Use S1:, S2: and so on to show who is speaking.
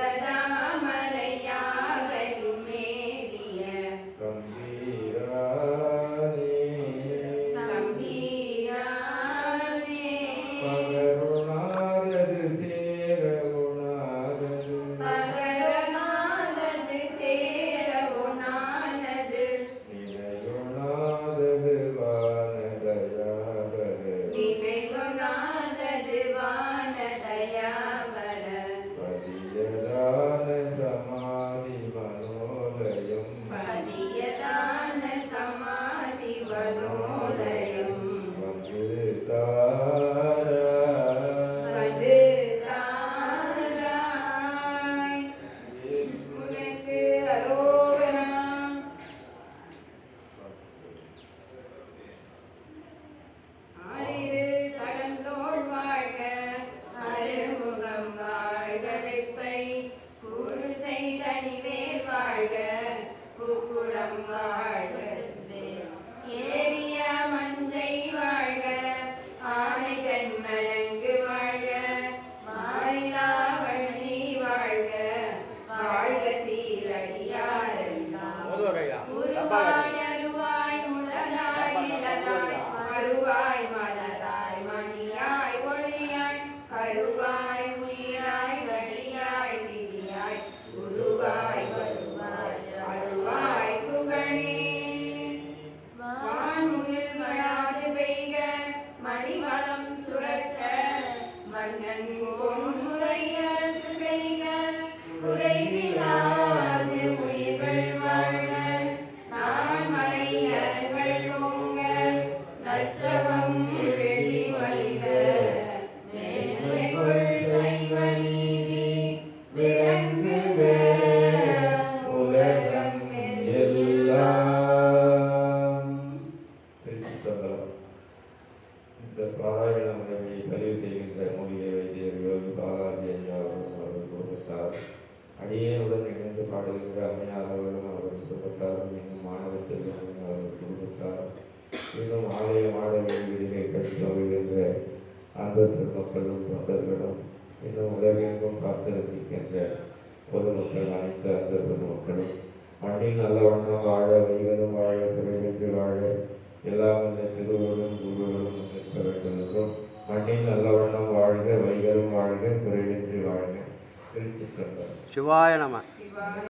S1: realizar Allah இந்த பாராயண முறைமையை பதிவு செய்கின்ற மூலிகை வைத்தியர் யோகி பாலாஜி ஐயா அவர்களும் அவர்கள் குடும்பத்தார் அடியேனுடன் இணைந்து பாடுகின்ற அம்மையார் அவர்களும் அவர்கள் குடும்பத்தார் இன்னும் மாணவ செல்வன் அவர்கள் குடும்பத்தார் இன்னும் ஆலய மாணவியின் விதிகளை கழித்து வருகின்ற அன்பு மக்களும் தொண்டர்களும் இன்னும் உலகெங்கும் காத்து ரசிக்கின்ற பொதுமக்கள் அனைத்து அந்த பெருமக்களும் மண்ணில் நல்ல வண்ணம் வாழ 学
S2: 歪了
S3: 吗